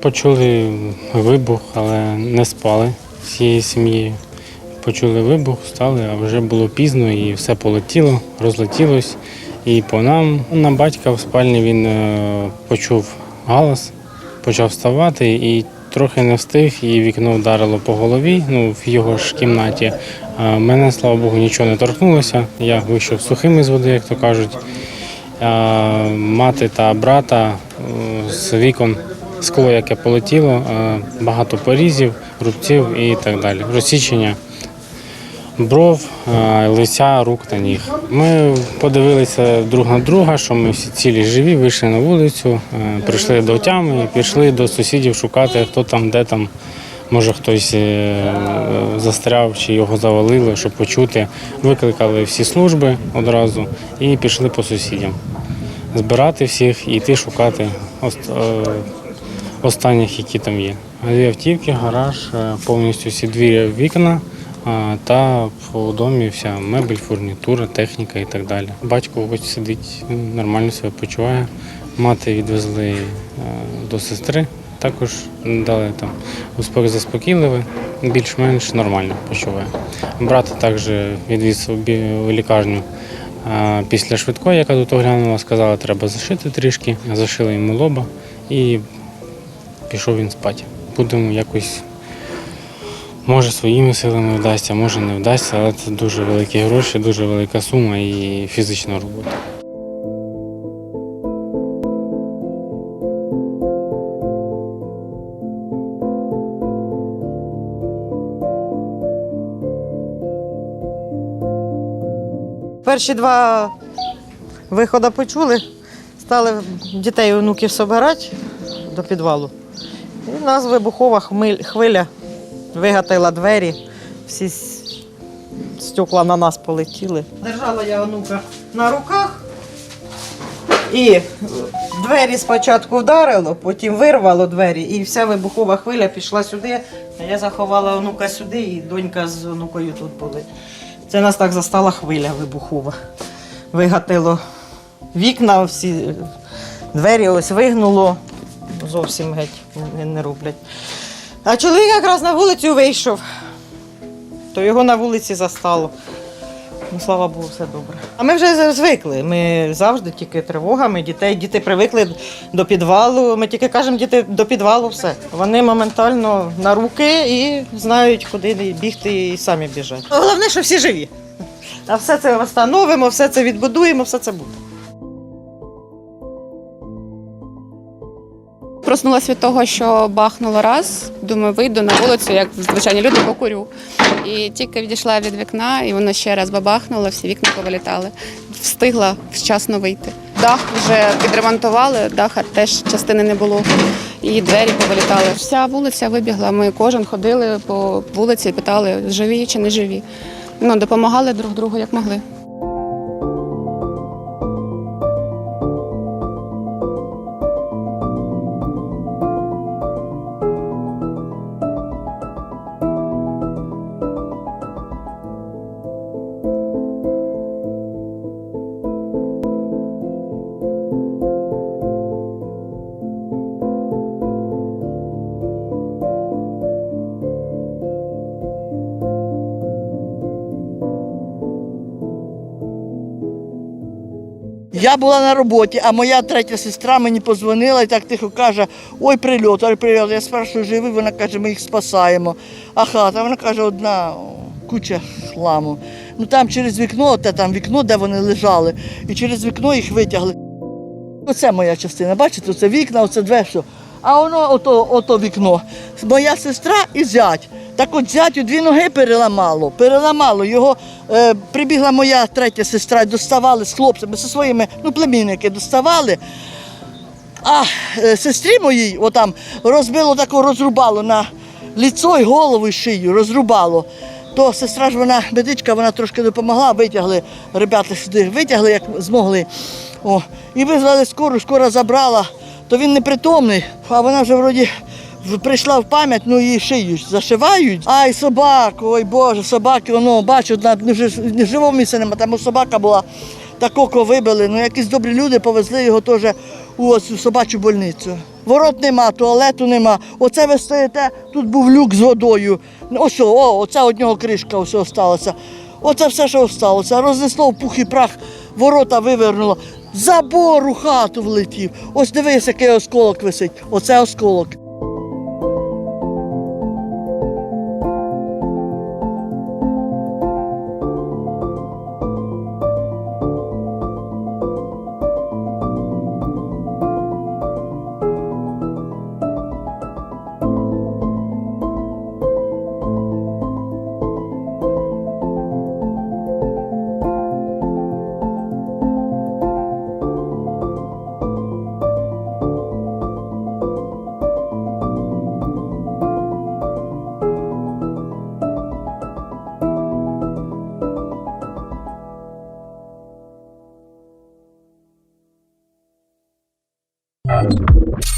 Почули вибух, але не спали всією сім'єю. Почули вибух, встали, а вже було пізно і все полетіло, розлетілось. І по нам на батька в спальні він е, почув галас, почав вставати і трохи не встиг, і вікно вдарило по голові, ну, в його ж кімнаті. А мене, слава Богу, нічого не торкнулося. Я вийшов сухим із води, як то кажуть. А мати та брата е, з вікон скло, яке полетіло, е, багато порізів, рубців і так далі. Розсічення бров, е, лиця, рук та ніг. Ми подивилися друг на друга, що ми всі цілі живі, вийшли на вулицю, е, прийшли до тями пішли до сусідів шукати, хто там, де там. Може хтось застряв чи його завалили, щоб почути. Викликали всі служби одразу і пішли по сусідям. Збирати всіх і йти шукати останніх, які там є. Дві автівки, гараж, е, повністю всі дві вікна та в домі вся мебель, фурнітура, техніка і так далі. Батько хоч сидить, нормально себе почуває. Мати відвезли е, до сестри, також дали там успіх заспокійливий, більш-менш нормально почуває. Брата також відвіз у лікарню. Після швидкої, яка тут оглянула, сказала, треба зашити трішки. Зашили йому лоба і пішов він спати. Будемо якось, може, своїми силами вдасться, може не вдасться, але це дуже великі гроші, дуже велика сума і фізична робота. Перші два виходи почули, стали дітей і онуків збирати до підвалу. І нас вибухова хвиля вигатила двері, всі стекла на нас полетіли. Держала я онука на руках і двері спочатку вдарило, потім вирвало двері, і вся вибухова хвиля пішла сюди. Я заховала онука сюди, і донька з онукою тут були. Це нас так застала хвиля вибухова. Вигатило вікна, всі двері ось вигнуло. Зовсім геть не, роблять. А чоловік якраз на вулицю вийшов, то його на вулиці застало. Ну, слава Богу, все добре. А ми вже звикли. Ми завжди тільки тривогами дітей. Діти привикли до підвалу. Ми тільки кажемо, діти до підвалу все. Вони моментально на руки і знають, куди бігти, і самі біжать. Головне, що всі живі. А все це встановимо, все це відбудуємо, все це буде. Проснулася від того, що бахнуло раз. Думаю, вийду на вулицю, як звичайні люди покурю. І тільки відійшла від вікна, і воно ще раз бабахнуло, всі вікна повилітали. Встигла вчасно вийти. Дах вже відремонтували, даха теж частини не було. І двері повилітали. Вся вулиця вибігла. Ми кожен ходили по вулиці, питали, живі чи не живі. Ну, допомагали друг другу як могли. Я була на роботі, а моя третя сестра мені позвонила і так тихо каже, ой, прильот, ой, прильот. Я спрашиваю, живі, вона каже, ми їх спасаємо. А хата, вона каже, одна куча хламу. Ну там через вікно, те там вікно, де вони лежали, і через вікно їх витягли. Оце моя частина, бачите, це вікна, оце двері. А воно ото, ото вікно. Моя сестра і зять. Так от зятю дві ноги переламало, переламало. Його е, прибігла моя третя сестра, доставали з хлопцями, зі своїми ну, племінники доставали. А е, сестрі моїй отам розбило тако, розрубало на ліцо і голову і шию, розрубало. То сестра ж вона медичка, вона трошки допомогла, витягли, ребята сюди витягли, як змогли. О, і визвали скору, скоро забрала, то він непритомний, а вона вже вроді прийшла в пам'ять, ну її шиють, зашивають. Ай, собаку, ой Боже, собаки, воно, бачу, вже живого місця нема, там собака була, такого вибили. Ну якісь добрі люди повезли його теж у ось собачу больницю. Ворот нема, туалету нема. Оце ви стоїте, тут був люк з водою. Ось, о, оце од нього кришка все осталося. Оце все, що осталося. Рознесло в пух і прах, ворота вивернуло. Забор у хату влетів. Ось дивись, який осколок висить. Оце осколок. Ya Rabbi.